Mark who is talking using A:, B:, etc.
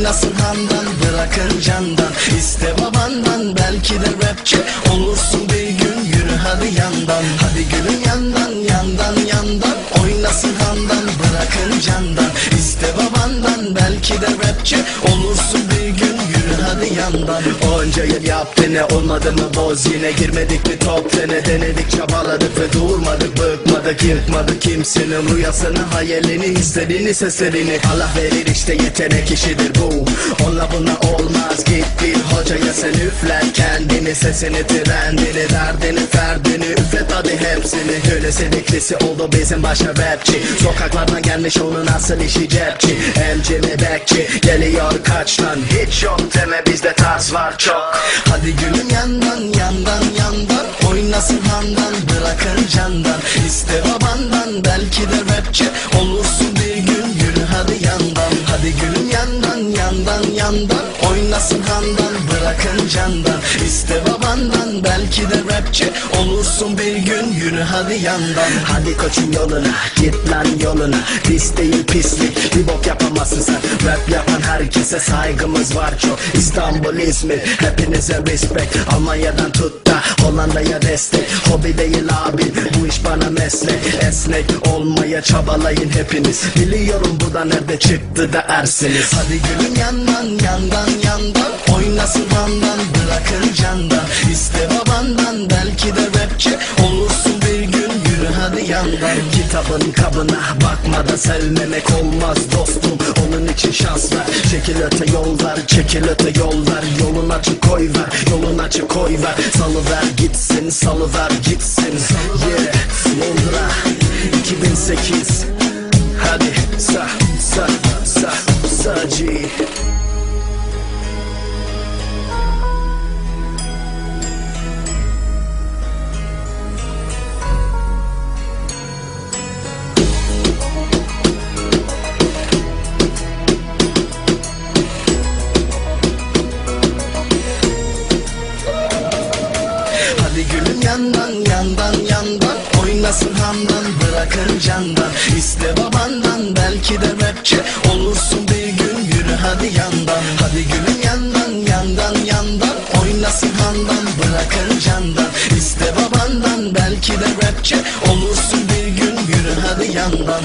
A: Oynasın handan bırakın candan. İste babandan belki de rapçi Olursun bir gün. Yürü hadi yandan Hadi gülüm yandan yandan yandan. Oynasın handan bırakın candan. İste babandan belki de rapçi Olursun bir gün. Yürü hadi yandan. Onca yıl yaptı ne olmadı mı boz? Yine Girmedik mi top tene denedik? Çabaladık ve durmadık Bıkmadık yıkmadık kimsenin rüyasını hayalini istediğini seslerini. Allah verir işte yetenek işidir bu. Onunla buna olmaz git bir hocaya sen üfler kendini sesini trendini derdini ferdini üflet hadi hepsini. Öyle sedeklisi oldu bizim başa rapçi. Sokaklardan gelmiş onun asıl işi cepçi. MC mi bekçi geliyor kaçtan Hiç yok deme bizde tarz var çok. Hadi gülüm yandan yandan yandan. Oynasın handan bırakın candan. İste babandan belki de rapçi Olursun bir gün. Yürü hadi yandan Hadi gülüm yandan yandan yandan. Oynasın handan bırakın candan. İste babandan belki de rapçi Olursun bir gün. Yürü hadi yandan Hadi koçun yoluna git lan yoluna. Pis değil pislik bir bok yapamazsın sen. Rap yapan herkese saygımız var çok. İstanbul İzmir hepinize respect. Almanya'dan tut da Hollanda'ya destek Hobi değil abi bu iş bana meslek. Esnek olmaya çabalayın hepiniz. Biliyorum bu da nerede çıktı da ersiniz. Hadi gülüm yandan yandan yandan. Oynasın handan bırakın candan. İste babandan belki de rapçi Olursun hadi yandan Kitabın kabına bakmadan sevmemek olmaz dostum Onun için şans ver Çekil öte yollar çekil öte yollar Yolun açık koy ver yolun açık koy ver Salıver gitsin salıver gitsin Yeah Londra 2008 Hadi sa sa sa sa G yandan yandan yandan. Oynasın handan bırakın candan. İste babandan belki de rapçi Olursun bir gün. Yürü hadi yandan Hadi gülüm yandan yandan yandan. Oynasın handan bırakın candan. İste babandan belki de rapçi Olursun bir gün. Yürü hadi yandan